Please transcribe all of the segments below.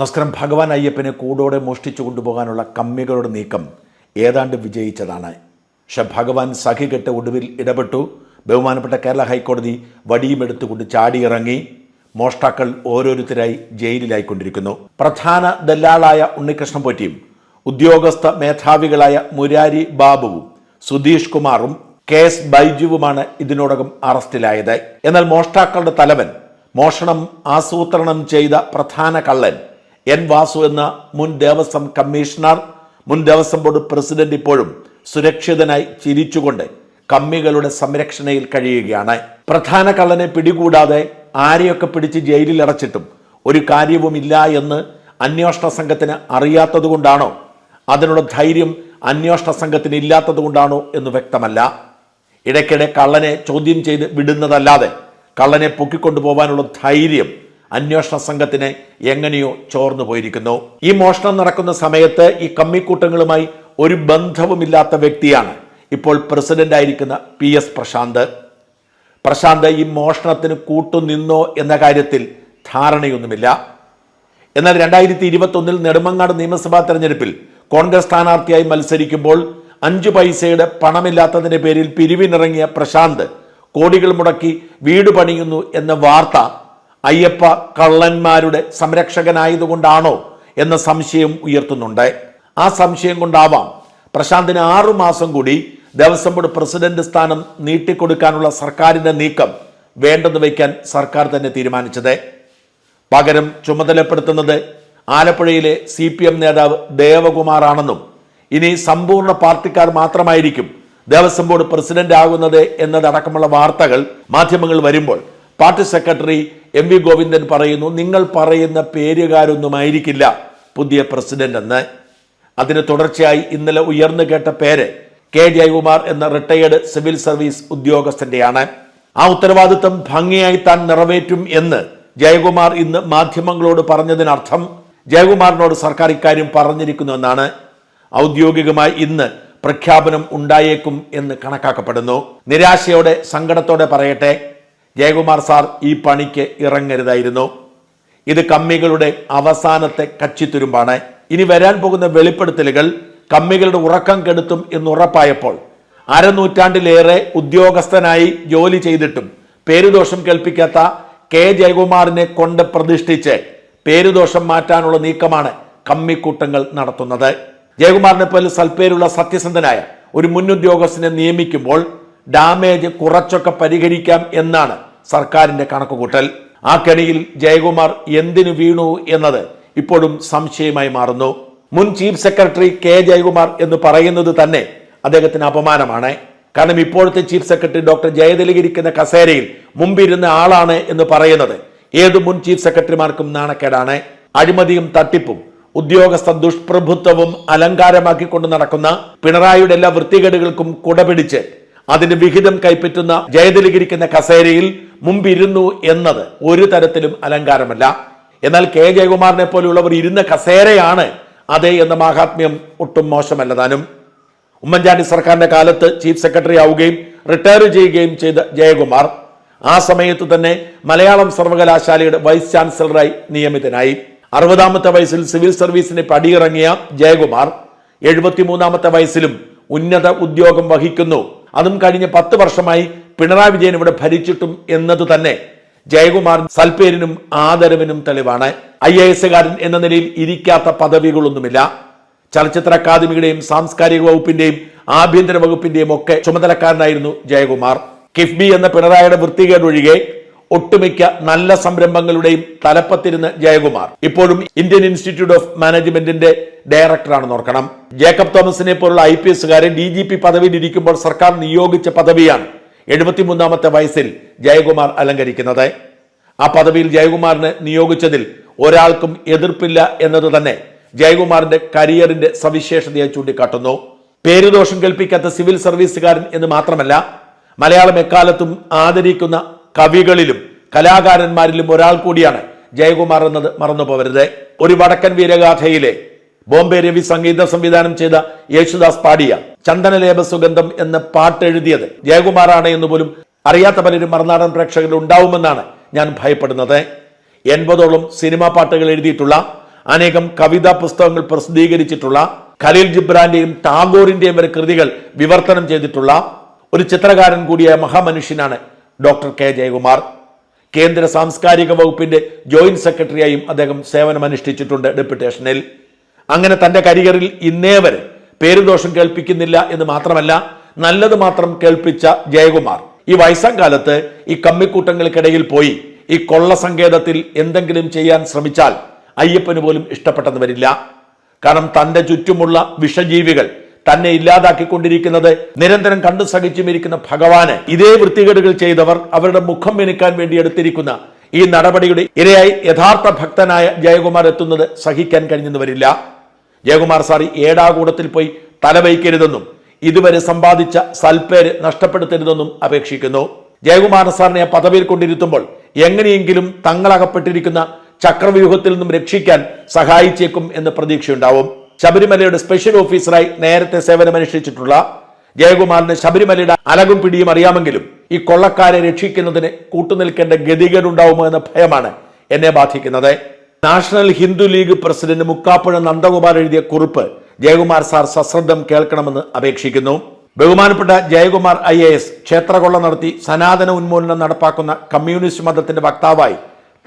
നമസ്കാരം ഭഗവാൻ അയ്യപ്പനെ കൂടോടെ മോഷ്ടിച്ചു കൊണ്ടുപോകാനുള്ള കമ്മികളുടെ നീക്കം ഏതാണ്ട് വിജയിച്ചതാണ്. പക്ഷെ ഭഗവാൻ സഖി കെട്ട ഒടുവിൽ ഇടപെട്ടു. ബഹുമാനപ്പെട്ട കേരള ഹൈക്കോടതി വടിയും എടുത്തുകൊണ്ട് ചാടിയിറങ്ങി. മോഷ്ടാക്കൾ ഓരോരുത്തരായി ജയിലിലായിക്കൊണ്ടിരിക്കുന്നു. പ്രധാന ദല്ലാളായ ഉണ്ണികൃഷ്ണൻ പോറ്റിയും ഉദ്യോഗസ്ഥ മേധാവികളായ മുരാരി ബാബുവും സുധീഷ് കുമാറും കെ എസ് ബൈജുവുമാണ് ഇതിനോടകം അറസ്റ്റിലായത്. എന്നാൽ മോഷ്ടാക്കളുടെ തലവൻ മോഷണം ആസൂത്രണം ചെയ്ത പ്രധാന കള്ളൻ എൻ വാസു എന്ന മുൻ ദേവസ്വം കമ്മീഷണർ മുൻ ദേവസ്വം ബോർഡ് പ്രസിഡന്റ് ഇപ്പോഴും സുരക്ഷിതനായി ചിരിച്ചുകൊണ്ട് കമ്മികളുടെ സംരക്ഷണയിൽ കഴിയുകയാണ്. പ്രധാന കള്ളനെ പിടികൂടാതെ ആരെയൊക്കെ പിടിച്ച് ജയിലിൽ അടച്ചിട്ടും ഒരു കാര്യവുമില്ല എന്ന് അന്വേഷണ സംഘത്തിന് അറിയാത്തതുകൊണ്ടാണോ? അതിനുള്ള ധൈര്യം അന്വേഷണ സംഘത്തിന് ഇല്ലാത്തതുകൊണ്ടാണോ എന്ന് വ്യക്തമല്ല. ഇടയ്ക്കിടെ കള്ളനെ ചോദ്യം ചെയ്ത് വിടുന്നതല്ലാതെ കള്ളനെ പൊക്കിക്കൊണ്ടുപോകാനുള്ള ധൈര്യം അന്വേഷണ സംഘത്തിന് എങ്ങനെയോ ചോർന്നു പോയിരിക്കുന്നു. ഈ മോഷണം നടക്കുന്ന സമയത്ത് ഈ കമ്മിക്കൂട്ടങ്ങളുമായി ഒരു ബന്ധവുമില്ലാത്ത വ്യക്തിയാണ് ഇപ്പോൾ പ്രസിഡന്റ് ആയിരിക്കുന്ന പി എസ് പ്രശാന്ത്. പ്രശാന്ത് ഈ മോഷണത്തിന് കൂട്ടുനിന്നോ എന്ന കാര്യത്തിൽ ധാരണയൊന്നുമില്ല. എന്നാൽ രണ്ടായിരത്തി ഇരുപത്തൊന്നിൽ നെടുമങ്ങാട് നിയമസഭാ തെരഞ്ഞെടുപ്പിൽ കോൺഗ്രസ് സ്ഥാനാർത്ഥിയായി മത്സരിക്കുമ്പോൾ അഞ്ചു പൈസയുടെ പണമില്ലാത്തതിന്റെ പേരിൽ പിരിവിനിറങ്ങിയ പ്രശാന്ത് കോടികൾ മുടക്കി വീട് പണിയുന്നു എന്ന വാർത്ത അയ്യപ്പ കള്ളന്മാരുടെ സംരക്ഷകനായതുകൊണ്ടാണോ എന്ന സംശയം ഉയർത്തുന്നുണ്ട്. ആ സംശയം കൊണ്ടാവാം പ്രശാന്തിന് ആറു മാസം കൂടി ദേവസ്വം ബോർഡ് പ്രസിഡന്റ് സ്ഥാനം നീട്ടിക്കൊടുക്കാനുള്ള സർക്കാരിന്റെ നീക്കം വേണ്ടെന്ന് വയ്ക്കാൻ സർക്കാർ തന്നെ തീരുമാനിച്ചത്. പകരം ചുമതലപ്പെടുത്തുന്നത് ആലപ്പുഴയിലെ സി പി എം നേതാവ് ദേവകുമാറാണെന്നും ഇനി സമ്പൂർണ പാർട്ടിക്കാർ മാത്രമായിരിക്കും ദേവസ്വം ബോർഡ് പ്രസിഡന്റ് ആകുന്നത് എന്നതടക്കമുള്ള വാർത്തകൾ മാധ്യമങ്ങൾ വരുമ്പോൾ party secretary M V Govindan പറയുന്നു നിങ്ങൾ പറയുന്ന പേരുകാരൊന്നുമായിരിക്കില്ല പുതിയ പ്രസിഡന്റ് എന്ന്. അതിന് തുടർച്ചയായി ഇന്നലെ ഉയർന്നു കേട്ട പേര് കെ ജയകുമാർ എന്ന റിട്ടയേർഡ് സിവിൽ സർവീസ് ഉദ്യോഗസ്ഥന്റെയാണ്. ആ ഉത്തരവാദിത്തം ഭംഗിയായി താൻ നിറവേറ്റും എന്ന് ജയകുമാർ ഇന്ന് മാധ്യമങ്ങളോട് പറഞ്ഞതിനർത്ഥം ജയകുമാറിനോട് സർക്കാർ ഇക്കാര്യം പറഞ്ഞിരിക്കുന്നു എന്നാണ്. ഔദ്യോഗികമായി ഇന്ന് പ്രഖ്യാപനം ഉണ്ടായേക്കും എന്ന് കണക്കാക്കപ്പെടുന്നു. നിരാശയോടെ സങ്കടത്തോടെ പറയട്ടെ ജയകുമാർ സാർ ഈ പണിക്ക് ഇറങ്ങരുതായിരുന്നു. ഇത് കമ്മികളുടെ അവസാനത്തെ കച്ചിത്തുരുമ്പാണ്. ഇനി വരാൻ പോകുന്ന വെളിപ്പെടുത്തലുകൾ കമ്മികളുടെ ഉറക്കം കെടുത്തും എന്ന് ഉറപ്പായപ്പോൾ അരനൂറ്റാണ്ടിലേറെ ഉദ്യോഗസ്ഥനായി ജോലി ചെയ്തിട്ടും പേരുദോഷം കേൾപ്പിക്കാത്ത കെ ജയകുമാറിനെ കൊണ്ട് പ്രതിഷ്ഠിച്ച് പേരുദോഷം മാറ്റാനുള്ള നീക്കമാണ് കമ്മിക്കൂട്ടങ്ങൾ നടത്തുന്നത്. ജയകുമാറിനെ പോലെ സൽപ്പേരുള്ള സത്യസന്ധനായ ഒരു മുൻ ഉദ്യോഗസ്ഥനെ നിയമിക്കുമ്പോൾ ഡാമേജ് കുറച്ചൊക്കെ പരിഹരിക്കാം എന്നാണ് സർക്കാരിന്റെ കണക്കുകൂട്ടൽ. ആ കെണിയിൽ ജയകുമാർ എന്തിനു വീണു എന്നത് ഇപ്പോഴും സംശയമായി മാറുന്നു. മുൻ ചീഫ് സെക്രട്ടറി കെ ജയകുമാർ എന്ന് പറയുന്നത് തന്നെ അദ്ദേഹത്തിന് അപമാനമാണ്. കാരണം ഇപ്പോഴത്തെ ചീഫ് സെക്രട്ടറി ഡോക്ടർ ജയതിലകിരിക്കുന്ന കസേരയിൽ മുമ്പിരുന്ന ആളാണ് എന്ന് പറയുന്നത്. ഏത് മുൻ ചീഫ് സെക്രട്ടറിമാർക്കും നാണക്കേടാണ്. അഴിമതിയും തട്ടിപ്പും ഉദ്യോഗസ്ഥ ദുഷ്പ്രഭുത്വവും അലങ്കാരമാക്കിക്കൊണ്ട് നടക്കുന്ന പിണറായിയുടെ എല്ലാ വൃത്തികേടുകൾക്കും കുടപിടിച്ച് അതിന് വിഹിതം കൈപ്പറ്റുന്ന ജയതിലകിരിക്കുന്ന കസേരയിൽ മുമ്പിരുന്നു എന്നത് ഒരു തരത്തിലും അലങ്കാരമല്ല. എന്നാൽ കെ. ജയകുമാറിനെ പോലെയുള്ളവർ ഇരുന്ന കസേരയാണ് അതെ എന്ന മാഹാത്മ്യം ഒട്ടും മോശമല്ല താനും. ഉമ്മൻചാണ്ടി സർക്കാരിന്റെ കാലത്ത് ചീഫ് സെക്രട്ടറി ആവുകയും റിട്ടയർ ചെയ്യുകയും ചെയ്ത ജയകുമാർ ആ സമയത്ത് തന്നെ മലയാളം സർവകലാശാലയുടെ വൈസ് ചാൻസലറായി നിയമിതനായി. അറുപതാമത്തെ വയസ്സിൽ സിവിൽ സർവീസിന് പടിയിറങ്ങിയ ജയകുമാർ എഴുപത്തിമൂന്നാമത്തെ വയസ്സിലും ഉന്നത ഉദ്യോഗം വഹിക്കുന്നു. അതും കഴിഞ്ഞ പത്ത് വർഷമായി പിണറായി വിജയൻ ഇവിടെ ഭരിച്ചിട്ടും എന്നത് തന്നെ. ജയകുമാർ സൽപ്പേരിനും ആദരവിനും തെളിവാണ്. ഐ എ എസുകാരൻ എന്ന നിലയിൽ ഇരിക്കാത്ത പദവികളൊന്നുമില്ല. ചലച്ചിത്ര അക്കാദമിയുടെയും സാംസ്കാരിക വകുപ്പിന്റെയും ആഭ്യന്തര വകുപ്പിന്റെയും ഒക്കെ ചുമതലക്കാരനായിരുന്നു ജയകുമാർ. കിഫ്ബി എന്ന പിണറായിയുടെ വൃത്തികേട് ഒഴികെ ഒട്ടുമിക്ക നല്ല സംരംഭങ്ങളുടെയും തലപ്പത്തിരുന്ന് ജയകുമാർ. ഇപ്പോഴും ഇന്ത്യൻ ഇൻസ്റ്റിറ്റ്യൂട്ട് ഓഫ് മാനേജ്മെന്റിന്റെ ഡയറക്ടറാണെന്ന് ഓർക്കണം. ജേക്കബ് തോമസിനെ പോലുള്ള ഐ പി എസുകാരെ ഡി ജി പി പദവിയിൽ ഇരിക്കുമ്പോൾ സർക്കാർ നിയോഗിച്ച പദവിയാണ് എഴുപത്തിമൂന്നാമത്തെ വയസ്സിൽ ജയകുമാർ അലങ്കരിക്കുന്നത്. ആ പദവിയിൽ ജയകുമാറിനെ നിയോഗിച്ചതിൽ ഒരാൾക്കും എതിർപ്പില്ല എന്നത് തന്നെ ജയകുമാറിന്റെ കരിയറിന്റെ സവിശേഷതയായി ചൂണ്ടിക്കാട്ടുന്നു. പേരുദോഷം കൽപ്പിക്കാത്ത സിവിൽ സർവീസുകാരൻ എന്ന് മാത്രമല്ല മലയാളം എക്കാലത്തും ആദരിക്കുന്ന കവികളിലും കലാകാരന്മാരിലും ഒരാൾ കൂടിയാണ് ജയകുമാർ എന്നത് മറന്നു പോകരുത് ഒരു വടക്കൻ വീരഗാഥയിലെ ബോംബെ രവി സംഗീത സംവിധാനം ചെയ്ത യേശുദാസ് പാടിയ ചന്ദനലേപ സുഗന്ധം എന്ന പാട്ട് എഴുതിയത് ജയകുമാറാണ് എന്ന് പോലും അറിയാത്ത പലരും മറുനാടൻ പ്രേക്ഷകരിൽ ഉണ്ടാവുമെന്നാണ് ഞാൻ ഭയപ്പെടുന്നത്. എൺപതോളം സിനിമാ പാട്ടുകൾ എഴുതിയിട്ടുള്ള അനേകം കവിതാ പുസ്തകങ്ങൾ പ്രസിദ്ധീകരിച്ചിട്ടുള്ള ഖലീൽ ജിബ്രാന്റെയും ടാഗോറിന്റെയും വരെ കൃതികൾ വിവർത്തനം ചെയ്തിട്ടുള്ള ഒരു ചിത്രകാരൻ കൂടിയായ മഹാമനുഷ്യനാണ് ഡോക്ടർ കെ ജയകുമാർ. കേന്ദ്ര സാംസ്കാരിക വകുപ്പിന്റെ ജോയിന്റ് സെക്രട്ടറിയായും അദ്ദേഹം സേവനമനുഷ്ഠിച്ചിട്ടുണ്ട് ഡെപ്യൂട്ടേഷനിൽ. അങ്ങനെ തന്റെ കരിയറിൽ ഇന്നേ വരെ പേരുദോഷം കേൾപ്പിക്കുന്നില്ല എന്ന് മാത്രമല്ല നല്ലത് മാത്രം കേൾപ്പിച്ച ജയകുമാർ. ഈ വയസ്സാം കാലത്ത് ഈ കമ്മിക്കൂട്ടങ്ങൾക്കിടയിൽ പോയി ഈ കൊള്ള സങ്കേതത്തിൽ എന്തെങ്കിലും ചെയ്യാൻ ശ്രമിച്ചാൽ അയ്യപ്പന് പോലും ഇഷ്ടപ്പെട്ടെന്ന് വരില്ല. കാരണം തന്റെ ചുറ്റുമുള്ള വിഷജീവികൾ തന്നെ ഇല്ലാതാക്കിക്കൊണ്ടിരിക്കുന്നത്. നിരന്തരം കണ്ടു സഹിച്ചുമിരിക്കുന്ന ഭഗവാന് ഇതേ വൃത്തികേടുകൾ ചെയ്തവർ അവരുടെ മുഖം മിനുക്കാൻ വേണ്ടി എടുത്തിരിക്കുന്ന ഈ നടപടിയുടെ ഇരയായി യഥാർത്ഥ ഭക്തനായ ജയകുമാർ എത്തുന്നത് സഹിക്കാൻ കഴിഞ്ഞെന്ന് വരില്ല ജയകുമാർ സാറി ഏടാകൂടത്തിൽ പോയി തലവയ്ക്കരുതെന്നും ഇതുവരെ സമ്പാദിച്ച സൽപ്പേര് നഷ്ടപ്പെടുത്തരുതെന്നും അപേക്ഷിക്കുന്നു. ജയകുമാർ സാറിനെ പദവിയിൽ കൊണ്ടിരുത്തുമ്പോൾ എങ്ങനെയെങ്കിലും തങ്ങളകപ്പെട്ടിരിക്കുന്ന ചക്രവ്യൂഹത്തിൽ നിന്നും രക്ഷിക്കാൻ സഹായിച്ചേക്കും എന്ന് പ്രതീക്ഷയുണ്ടാവും. ശബരിമലയുടെ സ്പെഷ്യൽ ഓഫീസറായി നേരത്തെ സേവനമനുഷ്ഠിച്ചിട്ടുള്ള ജയകുമാറിന് ശബരിമലയുടെ അലകും പിടിയും അറിയാമെങ്കിലും ഈ കൊള്ളക്കാരെ രക്ഷിക്കുന്നതിന് കൂട്ടുനിൽക്കേണ്ട ഗതികേടുണ്ടാവുമോ എന്ന ഭയമാണ് എന്നെ ബാധിക്കുന്നത്. National Hindu league president മുക്കാപ്പുഴ Nandakumar എഴുതിയ കുറിപ്പ് ജയകുമാർ സാർ സശ്രദ്ധം കേൾക്കണമെന്ന് അപേക്ഷിക്കുന്നു. ബഹുമാനപ്പെട്ട ജയകുമാർ ഐ എ എസ് ക്ഷേത്രകൊള്ള നടത്തി സനാതന ഉന്മൂലനം നടപ്പാക്കുന്ന കമ്മ്യൂണിസ്റ്റ് മതത്തിന്റെ വക്താവായി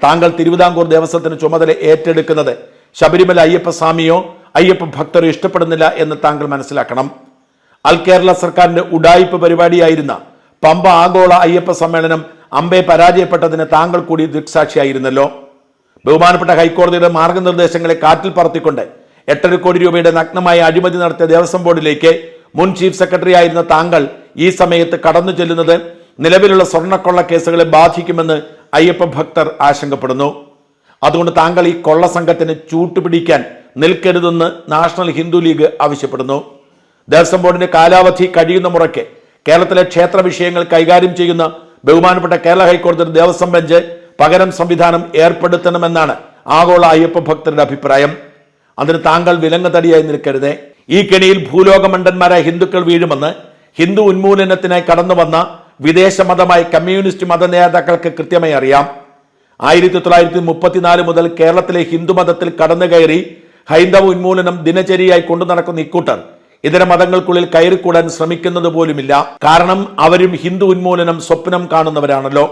താങ്കൾ തിരുവിതാംകൂർ ദേവസ്വത്തിന് ചുമതല ഏറ്റെടുക്കുന്നത് ശബരിമല അയ്യപ്പ സ്വാമിയോ അയ്യപ്പ ഭക്തർ ഇഷ്ടപ്പെടുന്നില്ല എന്ന് താങ്കൾ മനസ്സിലാക്കണം. അൽ കേരള സർക്കാരിന്റെ ഉഡായിപ്പ് പരിപാടിയായിരുന്ന പമ്പ ആഗോള അയ്യപ്പ സമ്മേളനം അമ്പെ പരാജയപ്പെട്ടതിന് താങ്കൾ കൂടി ദൃക്സാക്ഷിയായിരുന്നല്ലോ. ബഹുമാനപ്പെട്ട ഹൈക്കോടതിയുടെ മാർഗനിർദ്ദേശങ്ങളെ കാറ്റിൽ പറത്തിക്കൊണ്ട് എട്ടര കോടി രൂപയുടെ നഗ്നമായ അഴിമതി നടത്തിയ ദേവസ്വം ബോർഡിലേക്ക് മുൻ ചീഫ് സെക്രട്ടറി ആയിരുന്ന താങ്കൾ ഈ സമയത്ത് കടന്നു ചെല്ലുന്നത് നിലവിലുള്ള സ്വർണക്കൊള്ള കേസുകളെ ബാധിക്കുമെന്ന് അയ്യപ്പ ഭക്തർ ആശങ്കപ്പെടുന്നു. അതുകൊണ്ട് താങ്കൾ ഈ കൊള്ള സംഘത്തിന് ചൂട്ടുപിടിക്കാൻ നിൽക്കരുതെന്ന് നാഷണൽ ഹിന്ദു ലീഗ് ആവശ്യപ്പെടുന്നു. ദേവസ്വം ബോർഡിന്റെ കാലാവധി കഴിയുന്ന മുറയ്ക്ക് കേരളത്തിലെ ക്ഷേത്ര വിഷയങ്ങൾ കൈകാര്യം ചെയ്യുന്ന ബഹുമാനപ്പെട്ട കേരള ഹൈക്കോടതിയുടെ ദേവസ്വം ബെഞ്ച് പകരം സംവിധാനം ഏർപ്പെടുത്തണമെന്നാണ് ആഗോള അയ്യപ്പ ഭക്തരുടെ അഭിപ്രായം. അതിന് താങ്കൾ വിലങ്ങതടിയായി നിൽക്കരുതേ. ഈ കെണിയിൽ ഭൂലോകമണ്ഡന്മാരായ ഹിന്ദുക്കൾ വീഴുമെന്ന് ഹിന്ദു ഉന്മൂലനത്തിനായി കടന്നു വന്ന വിദേശ മതമായ കമ്മ്യൂണിസ്റ്റ് മത നേതാക്കൾക്ക് കൃത്യമായി അറിയാം. ആയിരത്തി തൊള്ളായിരത്തി മുപ്പത്തിനാല് മുതൽ കേരളത്തിലെ ഹിന്ദുമതത്തിൽ കടന്നു കയറി ഹൈന്ദവ ഉന്മൂലനം ദിനചര്യയായി കൊണ്ടു നടക്കുന്ന ഇക്കൂട്ടർ ഇതര മതങ്ങൾക്കുള്ളിൽ കയറിക്കൂടാൻ ശ്രമിക്കുന്നത് പോലുമില്ല. കാരണം അവരും ഹിന്ദു ഉന്മൂലനം സ്വപ്നം കാണുന്നവരാണല്ലോ.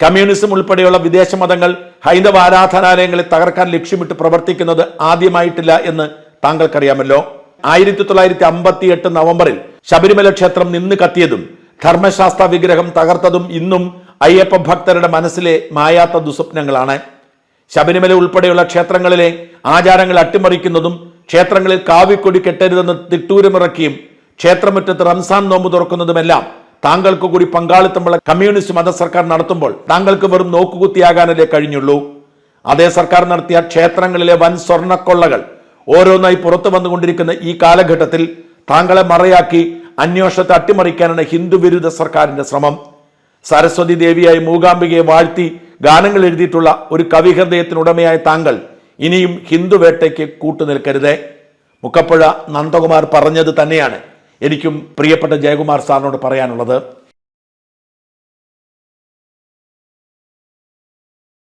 കമ്മ്യൂണിസം ഉൾപ്പെടെയുള്ള വിദേശ മതങ്ങൾ ഹൈന്ദവ ആരാധനാലയങ്ങളെ തകർക്കാൻ ലക്ഷ്യമിട്ട് പ്രവർത്തിക്കുന്നത് ആദ്യമായിട്ടില്ല എന്ന് താങ്കൾക്കറിയാമല്ലോ. ആയിരത്തി തൊള്ളായിരത്തി അമ്പത്തി എട്ട് നവംബറിൽ ശബരിമല ക്ഷേത്രം നിന്ന് കത്തിയതും ധർമ്മശാസ്ത്ര വിഗ്രഹം തകർത്തതും ഇന്നും അയ്യപ്പ ഭക്തരുടെ മനസ്സിലെ മായാത്ത ദുസ്വപ്നങ്ങളാണ്. ശബരിമല ഉൾപ്പെടെയുള്ള ക്ഷേത്രങ്ങളിലെ ആചാരങ്ങൾ അട്ടിമറിക്കുന്നതും ക്ഷേത്രങ്ങളിൽ കാവിക്കൊടി കെട്ടരുതെന്ന് തിട്ടൂരമിറക്കിയും ക്ഷേത്രമുറ്റത്ത് റംസാൻ നോമ്പ് തുറക്കുന്നതുമെല്ലാം താങ്കൾക്ക് കൂടി പങ്കാളിത്തമുള്ള കമ്മ്യൂണിസ്റ്റ് മത സർക്കാർ നടത്തുമ്പോൾ താങ്കൾക്ക് വെറും നോക്കുകുത്തിയാകാനല്ലേ കഴിഞ്ഞുള്ളൂ. അതേ സർക്കാർ നടത്തിയ ക്ഷേത്രങ്ങളിലെ വൻ സ്വർണക്കൊള്ളകൾ ഓരോന്നായി പുറത്തു വന്നുകൊണ്ടിരിക്കുന്ന ഈ കാലഘട്ടത്തിൽ താങ്കളെ മറയാക്കി അന്വേഷണത്തെ അട്ടിമറിക്കാനാണ് ഹിന്ദു വിരുദ്ധ സർക്കാരിന്റെ ശ്രമം. സരസ്വതി ദേവിയായി മൂകാംബികയെ വാഴ്ത്തി ഗാനങ്ങൾ എഴുതിയിട്ടുള്ള ഒരു കവിഹൃദയത്തിനുടമയായ താങ്കൾ ഇനിയും ഹിന്ദു വേട്ടയ്ക്ക് കൂട്ടുനിൽക്കരുതേ. മുക്കപ്പുഴ നന്ദകുമാർ പറഞ്ഞത് തന്നെയാണ്. എനിക്കും പ്രിയപ്പെട്ട ജയകുമാർ സാറിനോട് പറയാനുള്ളത്.